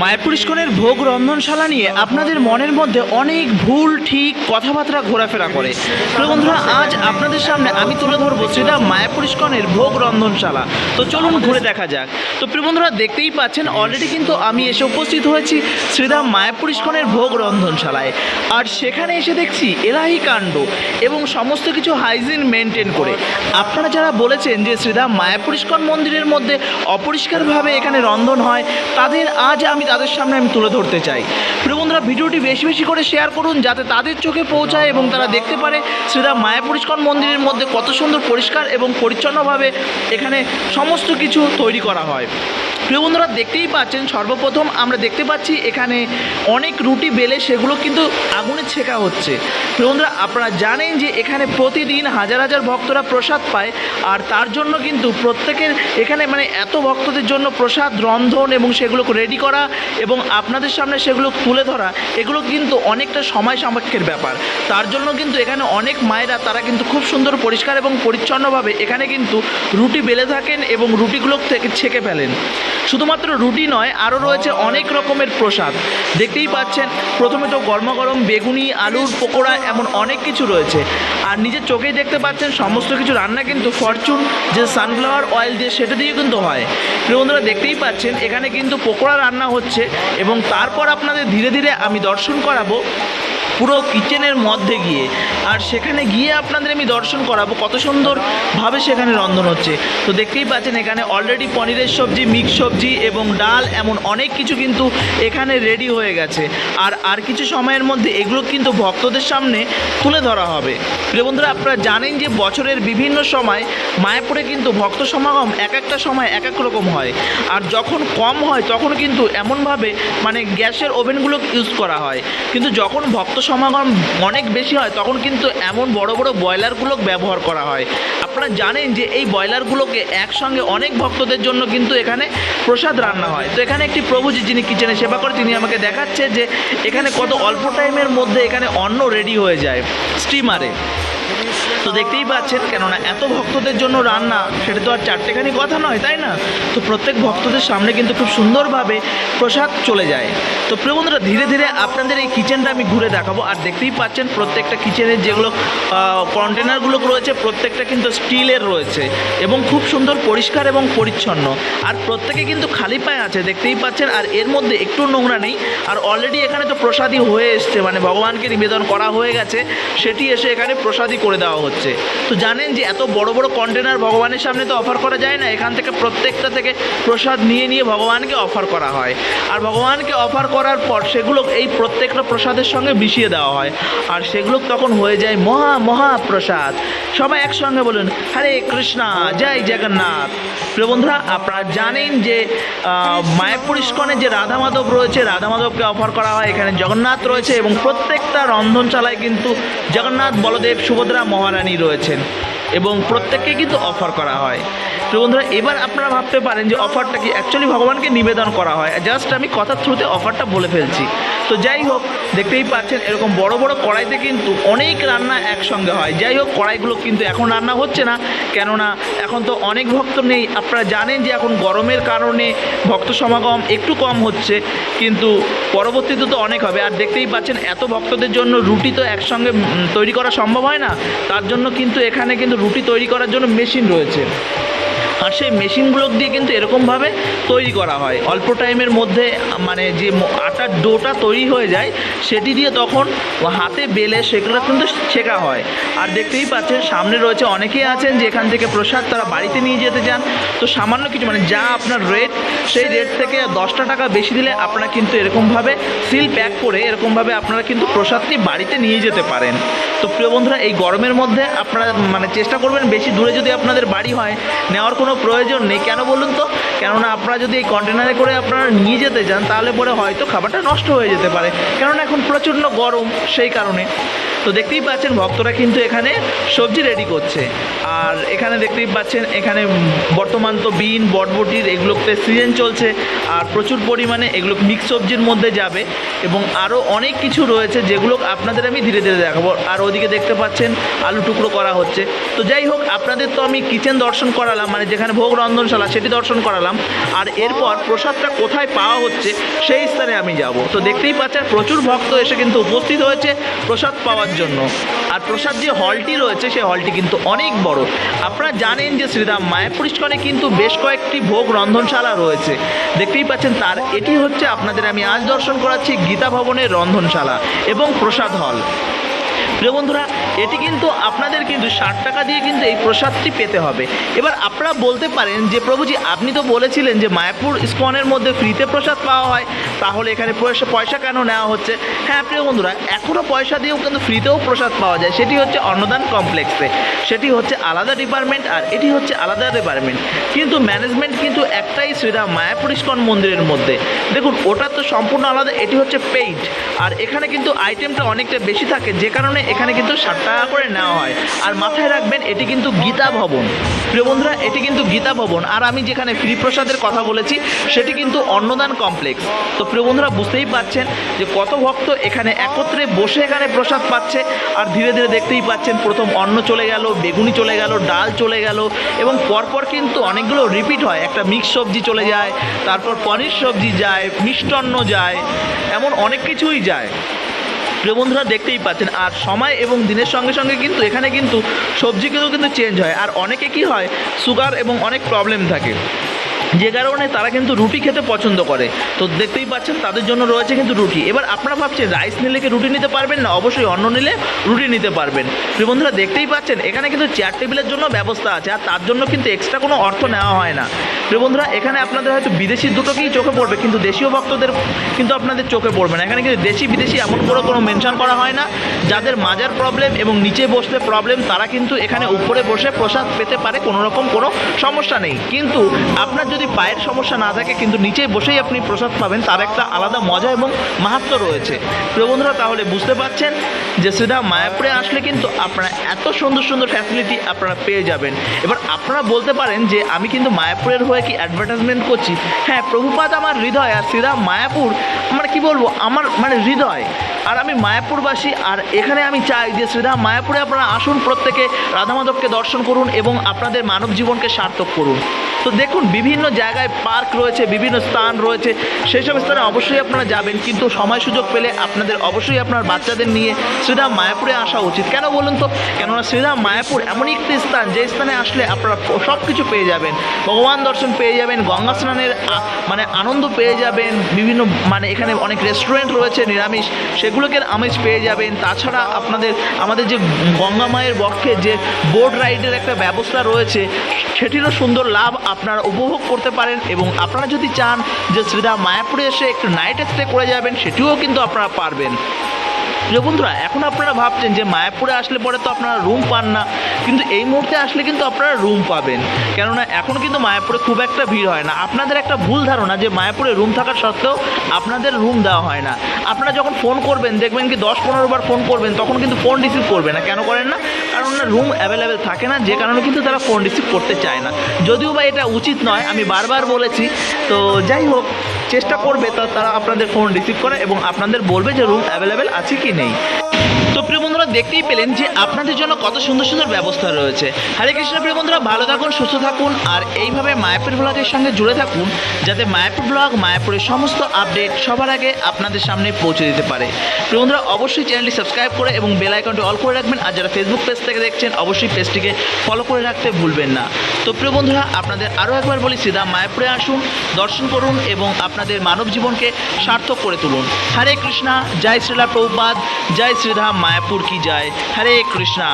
মায়াপুর ভোগ রন্ধনশালা নিয়ে আপনাদের মনের মধ্যে অনেক ভুল, ঠিক কথাবার্তা ঘোরাফেরা করে। তো বন্ধুরা, আজ আপনাদের সামনে আমি তুলে ধরবো সেটা মায়াপুর ইস্কনের ভোগ রন্ধনশালা। তো চলুন ঘুরে দেখা যাক। তো প্রিয় বন্ধুরা, দেখতেই পাচ্ছেন অলরেডি কিন্তু আমি এসে উপস্থিত হয়েছি শ্রীধাম মায়াপুর ইস্কনের ভোগ রন্ধনশালায়। আর সেখানে এসে দেখছি এলাহি কাণ্ড এবং সমস্ত কিছু হাইজিন মেনটেন করে। আপনারা যারা বলেছেন যে শ্রীধাম মায়াপুর ইস্কন মন্দিরের মধ্যে অপরিষ্কারভাবে এখানে রন্ধন হয়, তাদের আজ আমি তাদের সামনে আমি তুলে ধরতে চাই। প্রিয় বন্ধুরা, ভিডিওটি বেশি বেশি করে শেয়ার করুন যাতে তাদের চোখে পৌঁছায় এবং তারা দেখতে পারে শ্রীরাম মায়াপুর মন্দিরের মধ্যে কত সুন্দর পরিষ্কার এবং পরিচ্ছন্নভাবে এখানে সমস্ত কিছু তৈরি করা হয়। প্রিয় বন্ধুরা, দেখতেই পাচ্ছেন, সর্বপ্রথম আমরা দেখতে পাচ্ছি এখানে অনেক রুটি, বেলে, সেগুলো কিন্তু আগুনে ছেঁকা হচ্ছে। প্রিয় বন্ধুরা, আপনারা জানেন যে এখানে প্রতিদিন হাজার হাজার ভক্তরা প্রসাদ পায়, আর তার জন্য কিন্তু প্রত্যেকের এখানে মানে এত ভক্তদের জন্য প্রসাদ, রন্ধন এবং সেগুলো রেডি করা এবং আপনাদের সামনে সেগুলো তুলে ধরা, এগুলো কিন্তু অনেকটা সময় সাপেক্ষের ব্যাপার। তার জন্য কিন্তু এখানে অনেক মায়েরা, তারা কিন্তু খুব সুন্দর পরিষ্কার এবং পরিচ্ছন্নভাবে এখানে কিন্তু রুটি বেলে থাকেন এবং রুটিগুলো থেকে ছেঁকে ফেলেন। শুধুমাত্র রুটি নয় আরও রয়েছে অনেক রকমের প্রসাদ। দেখতেই পাচ্ছেন প্রথমে তো গরমা গরম বেগুনি আলুর পকোড়া এমন অনেক কিছু রয়েছে। আর নিজের চোখেই দেখতে পাচ্ছেন সমস্ত কিছু রান্না কিন্তু ফরচুন যে সানফ্লাওয়ার অয়েল দিয়ে সেটা দিয়ে কিন্তু হয়। প্রিয় বন্ধুরা দেখতেই পাচ্ছেন এখানে কিন্তু পকোড়া রান্না হচ্ছে এবং তারপর আপনাদের ধীরে ধীরে আমি দর্শন করাবো। পুরো কিচেনের মধ্যে গিয়ে। আর সেখানে গিয়ে আপনাদের আমি দর্শন করাবো, কত সুন্দরভাবে সেখানে রন্ধন হচ্ছে। তো দেখতেই পাচ্ছেন এখানে অলরেডি পনিরের সবজি মিক্স সবজি এবং ডাল, এমন অনেক কিছু কিন্তু এখানে রেডি হয়ে গেছে। আর আর কিছু সময়ের মধ্যে এগুলো কিন্তু ভক্তদের সামনে তুলে ধরা হবে। প্রিয় বন্ধুরা, আপনারা জানেন যে বছরের বিভিন্ন সময় মায়াপুরে কিন্তু ভক্ত সমাগম এক একটা সময় এক এক রকম হয়। আর যখন কম হয়, তখন কিন্তু এমনভাবে মানে গ্যাসের ওভেনগুলো ইউজ করা হয়। কিন্তু যখন ভক্ত সমাগম অনেক বেশি হয়, তখন কিন্তু এমন বড় বড় ব্রয়লারগুলো ব্যবহার করা হয়। আপনারা জানেন যে এই ব্রয়লারগুলোকে একসঙ্গে অনেক ভক্তদের জন্য কিন্তু এখানে প্রসাদ রান্না হয়। তো এখানে একটি প্রভুজি যিনি কিচেনে সেবা করে, তিনি আমাকে দেখাচ্ছে যে এখানে কত অল্প টাইমের মধ্যে এখানে অন্ন রেডি হয়ে যায় স্টিমারে তো দেখতেই পাচ্ছেন, কেননা এত ভক্তদের জন্য রান্না, সেটা তো আর চারটেখানি কথা নয়, তাই না? তো প্রত্যেক ভক্তদের সামনে কিন্তু খুব সুন্দরভাবে প্রসাদ চলে যায়। তো প্রিয় বন্ধুরা, ধীরে ধীরে আপনাদের এই কিচেনটা আমি ঘুরে দেখাবো। আর দেখতেই পাচ্ছেন, প্রত্যেকটা কিচেনের যেগুলো কন্টেনারগুলো রয়েছে, প্রত্যেকটা কিন্তু স্টিলের রয়েছে এবং খুব সুন্দর পরিষ্কার এবং পরিচ্ছন্ন। আর প্রত্যেকে কিন্তু খালি পায়ে আছে, দেখতেই পাচ্ছেন, আর এর মধ্যে একটু নোংরা নেই। আর অলরেডি এখানে তো প্রসাদী হয়ে এসছে মানে ভগবানকে নিবেদন করা হয়ে গেছে, সেটি এসে এখানে প্রসাদী করে দেওয়া হচ্ছে। তো জানেন যে এত বড় বড় কন্টেনার ভগবানের সামনে তো অফার করা যায় না, এখান থেকে প্রত্যেকটা থেকে প্রসাদ নিয়ে নিয়ে ভগবানকে অফার করা হয়। আর ভগবানকে অফার করার পর সেগুলো এই প্রত্যেকটা প্রসাদের সঙ্গে মিশিয়ে দেওয়া হয়। আর সেগুলো তখন হয়ে যায় মহা মহা প্রসাদ। সবাই একসঙ্গে বলুন, হরে কৃষ্ণা, জয় জগন্নাথ। প্রিয় বন্ধুরা, আপনারা জানেন যে মায়াপুর ইস্কনে যে রাধা মাধব রয়েছে, রাধা মাধবকে অফার করা হয়, এখানে জগন্নাথ রয়েছে এবং প্রত্যেকটা রন্ধনশালায় কিন্তু জগন্নাথ, বলদেব, সুভদ্রা মহারানী রয়েছেন এবং প্রত্যেককে কিন্তু অফার করা হয়। তো বন্ধুরা, এবার আপনারা ভাবতে পারেন যে অফারটা কি অ্যাকচুয়ালি ভগবানকে নিবেদন করা হয়। জাস্ট আমি কথার থ্রুতে অফারটা বলে ফেলছি। তো যাই হোক, দেখতেই পাচ্ছেন এরকম বড় বড় কড়াইতে কিন্তু অনেক রান্না একসঙ্গে হয়। যাই হোক, কড়াইগুলো কিন্তু এখন রান্না হচ্ছে না। কেননা এখন তো অনেক ভক্ত নেই। আপনারা জানেন যে এখন গরমের কারণে ভক্ত সমাগম একটু কম হচ্ছে, কিন্তু পরবর্তীতে তো অনেক হবে। আর দেখতেই পাচ্ছেন, এত ভক্তদের জন্য রুটি তো একসঙ্গে তৈরি করা সম্ভব হয় না। তার জন্য কিন্তু এখানে কিন্তু রুটি তৈরি করার জন্য মেশিন রয়েছে। আর সেই মেশিনগুলো দিয়ে কিন্তু এরকমভাবে তৈরি করা হয়। অল্প টাইমের মধ্যে মানে যে আটার ডোটা তৈরি হয়ে যায়, সেটি দিয়ে তখন হাতে বেলে সেগুলো কিন্তু শেখা হয়। আর দেখতেই পাচ্ছেন, সামনে রয়েছে অনেকেই আছেন যে এখান থেকে প্রসাদ তারা বাড়িতে নিয়ে যেতে চান। তো সামান্য কিছু মানে যা আপনার রেট সেই রেট থেকে দশটা টাকা বেশি দিলে আপনারা কিন্তু এরকমভাবে সিল প্যাক করে এরকমভাবে আপনারা কিন্তু প্রসাদটি বাড়িতে নিয়ে যেতে পারেন। তো প্রিয় বন্ধুরা, এই গরমের মধ্যে আপনারা মানে চেষ্টা করবেন বেশি দূরে যদি আপনাদের বাড়ি হয়, নেওয়ার কোনো প্রয়োজন নেই। কেন বলুন তো? কেননা আপনারা যদি এই কন্টেনারে করে আপনারা নিয়ে যেতে যান তাহলে পরে হয়তো খাবারটা নষ্ট হয়ে যেতে পারে। কেননা এখন প্রচণ্ড গরম সেই কারণে। তো দেখতেই পাচ্ছেন ভক্তরা কিন্তু এখানে সবজি রেডি করছে। আর এখানে দেখতেই পাচ্ছেন, এখানে বর্তমান তো বিন, বটবটির এগুলোতে সিজন চলছে, আর প্রচুর পরিমাণে এগুলো মিক্স সবজির মধ্যে যাবে এবং আরও অনেক কিছু রয়েছে যেগুলো আপনাদের আমি ধীরে ধীরে দেখাবো। আর ওদিকে দেখতে পাচ্ছেন, আলু টুকরো করা হচ্ছে। তো যাই হোক, আপনাদের তো আমি কিচেন দর্শন করালাম মানে যেখানে ভোগ রন্ধনশালা সেটি দর্শন করালাম। আর এরপর প্রসাদটা কোথায় পাওয়া হচ্ছে সেই স্থানে আমি যাব। তো দেখতেই পাচ্ছেন, প্রচুর ভক্ত এসে কিন্তু উপস্থিত হয়েছে, প্রসাদ পাওয়ার জন্য। আর প্রসাদ যে হলটি রয়েছে, সেই হলটি কিন্তু অনেক বড়। আপনারা জানেন যে শ্রীরাম মায়াপুর ইস্কনে কিন্তু বেশ কয়েকটি ভোগ রন্ধনশালা রয়েছে। দেখতেই পাচ্ছেন তার, এটি হচ্ছে আপনাদের আমি আজ দর্শন করাচ্ছি গীতা ভবনের রন্ধনশালা এবং প্রসাদ হল। প্রিয় বন্ধুরা, এটি কিন্তু আপনাদের কিন্তু ষাট টাকা দিয়ে কিন্তু এই প্রসাদটি পেতে হবে। এবার আপনারা বলতে পারেন যে, প্রভুজি, আপনি তো বলেছিলেন যে, মায়াপুর ইস্কনের মধ্যে ফ্রিতে প্রসাদ পাওয়া হয়, তাহলে এখানে পয়সা পয়সা কেন নেওয়া হচ্ছে? হ্যাঁ প্রিয় বন্ধুরা এখনও পয়সা দিয়েও কিন্তু ফ্রিতেও প্রসাদ পাওয়া যায়। সেটি হচ্ছে অন্নদান কমপ্লেক্সে। সেটি হচ্ছে আলাদা ডিপার্টমেন্ট আর এটি হচ্ছে আলাদা ডিপার্টমেন্ট কিন্তু ম্যানেজমেন্ট কিন্তু একটাই শ্রীরাম মায়াপুর ইস্কন মন্দিরের মধ্যে। দেখুন, ওটা তো সম্পূর্ণ আলাদা, এটি হচ্ছে পেইড আর এখানে কিন্তু আইটেমটা অনেকটা বেশি থাকে, যে কারণে এখানে কিন্তু ষাট টাকা করে নেওয়া হয়। আর মাথায় রাখবেন, এটি কিন্তু গীতা ভবন। প্রিয় বন্ধুরা, এটি কিন্তু গীতা ভবন। আর আমি যেখানে ফ্রি প্রসাদের কথা বলেছি, সেটি কিন্তু অন্নদান কমপ্লেক্স। তো প্রিয় বন্ধুরা, বুঝতেই পাচ্ছেন যে কত ভক্ত এখানে একত্রে বসে এখানে প্রসাদ পাচ্ছে, আর ধীরে ধীরে দেখতেই পাচ্ছেন প্রথম অন্ন চলে গেল, বেগুনি চলে গেল, ডাল চলে গেল, এবং পরপর কিন্তু অনেকগুলো রিপিট হয়। একটা মিক্স সবজি চলে যায়, তারপর পনির সবজি যায়, মিষ্টান্ন যায়, এমন অনেক কিছুই যায়। প্রিয় বন্ধুরা, দেখতেই পাচ্ছেন, আর সময় এবং দিনের সঙ্গে সঙ্গে কিন্তু এখানে কিন্তু সবজিগুলো কিন্তু চেঞ্জ হয়। আর অনেকে কি হয় সুগার এবং অনেক প্রবলেম থাকে। যে কারণে তারা কিন্তু রুটি খেতে পছন্দ করে। তো দেখতেই পাচ্ছেন, তাদের জন্য রয়েছে কিন্তু রুটি। এবার আপনারা ভাবছেন রাইস নিলে কি রুটি নিতে পারবেন? না, অবশ্যই অন্য নিলে রুটি নিতে পারবেন। প্রিয় বন্ধুরা, দেখতেই পাচ্ছেন, এখানে কিন্তু চেয়ার টেবিলের জন্য ব্যবস্থা আছে, আর তার জন্য কিন্তু এক্সট্রা কোনো অর্থ নেওয়া হয় না। প্রিয় বন্ধুরা, এখানে আপনাদের হয়তো বিদেশি দুটোকেই চোখে পড়বে, কিন্তু দেশীয় ভক্তদের কিন্তু আপনাদের চোখে পড়বে না। এখানে কিন্তু দেশি বিদেশি এমন করে কোনো মেনশন করা হয় না। যাদের মাজার প্রবলেম এবং নিচে বসলে প্রবলেম তারা কিন্তু এখানে উপরে বসে প্রসাদ পেতে পারে, কোনো রকম কোনো সমস্যা নেই। কিন্তু আপনার যদি পায়ের সমস্যা না থাকে, কিন্তু নিচে বসেই আপনি প্রসাদ পাবেন, তার একটা আলাদা মজা এবং মাহাত্ম রয়েছে। প্রিয় বন্ধুরা, তাহলে বুঝতে পারছেন যে সেটা মায়াপুরে আসলে কিন্তু আপনারা এত সুন্দর সুন্দর ফ্যাসিলিটি আপনারা পেয়ে যাবেন। এবার আপনারা বলতে পারেন যে, আমি কিন্তু মায়াপুরের হয়ে কি অ্যাডভার্টাইজমেন্ট করছি? হ্যাঁ প্রভুপাত আমার হৃদয় আর শ্রীরাম মায়াপুর আমার কি বলব, আমার মানে হৃদয়। আর আমি মায়াপুরবাসী, আর এখানে আমি চাই যে শ্রীরাম মায়াপুরে আপনারা আসুন, প্রত্যেকে রাধামাধবকে দর্শন করুন এবং আপনাদের মানব জীবনকে সার্থক করুন। তো দেখুন, বিভিন্ন জায়গায় পার্ক রয়েছে, বিভিন্ন স্থান রয়েছে সেই সব স্থানে অবশ্যই আপনারা যাবেন, কিন্তু সময় সুযোগ পেলে আপনাদের অবশ্যই আপনার বাচ্চাদের নিয়ে শ্রীরাম মায়াপুরে আসা উচিত। কেন বলুন তো? কেননা শ্রীরাম মায়াপুর এমন একটি স্থান, যে স্থানে আসলে আপনারা সব কিছু পেয়ে যাবেন। ভগবান দর্শন পেয়ে যাবেন, গঙ্গা স্নানের মানে আনন্দ পেয়ে যাবেন, বিভিন্ন মানে এখানে অনেক রেস্টুরেন্ট রয়েছে, নিরামিষ, সেগুলোকে আমেজ পেয়ে যাবেন। তাছাড়া আপনাদের, আমাদের যে গঙ্গা মায়ের বক্ষে যে বোট রাইডের একটা ব্যবস্থা রয়েছে, সেটিরও সুন্দর লাভ আপনারা উপভোগ করতে পারেন এবং আপনারা যদি চান যে শ্রীদা মায়াপুরে এসে একটু নাইট স্টে করে যাবেন, সেটিও কিন্তু আপনারা পারবেন। প্রিয় বন্ধুরা, এখন আপনারা ভাবছেন যে মায়াপুরে আসলে পরে তো আপনারা রুম পান না, কিন্তু এই মুহূর্তে আসলে কিন্তু আপনারা রুম পাবেন। কেননা এখন কিন্তু মায়াপুরে খুব একটা ভিড় হয় না। আপনাদের একটা ভুল ধারণা যে মায়াপুরে রুম থাকার সত্ত্বেও আপনাদের রুম দেওয়া হয় না। আপনারা যখন ফোন করবেন, দেখবেন কি দশ পনেরো বার ফোন করবেন, তখন কিন্তু ফোন রিসিভ করবে না। কেন করেন না? কারণ না রুম অ্যাভেলেবেল থাকে না, যে কারণে কিন্তু তারা ফোন রিসিভ করতে চায় না। যদিও বা এটা উচিত নয়, আমি বারবার বলেছি। তো যাই হোক চেষ্টা করবে তারা আপনাদের ফোন রিসিভ করে এবং আপনাদের বলবে যে রুম অ্যাভেলেবেল আছে কি নেই। তো প্রিয় বন্ধুরা, দেখতেই পেলেন যে আপনাদের জন্য কত সুন্দর সুন্দর ব্যবস্থা রয়েছে। হরে কৃষ্ণ প্রিয় বন্ধুরা, ভালো থাকুন, সুস্থ থাকুন, আর এইভাবে মায়াপুর ব্লগের সঙ্গে জুড়ে থাকুন, যাতে মায়াপুর ব্লগ, মায়াপুরের সমস্ত আপডেট সবার আগে আপনাদের সামনে পৌঁছে দিতে পারে। প্রিয় বন্ধুরা, অবশ্যই চ্যানেলটি সাবস্ক্রাইব করে এবং বেল আইকনটি অল করে রাখবেন, আর যারা ফেসবুক পেজ থেকে দেখছেন, অবশ্যই পেজটিকে ফলো করে রাখতে ভুলবেন না। তো প্রিয় বন্ধুরা, আপনাদের আরও একবার বলি, সিধা মায়াপুরে আসুন, দর্শন করুন এবং আপনাদের মানব জীবনকে সার্থক করে তুলুন। হরে কৃষ্ণা, জয় শ্রীলা প্রভুপাদ, জয় শ্রীধাম মায়াপুর কি জয় হরে কৃষ্ণা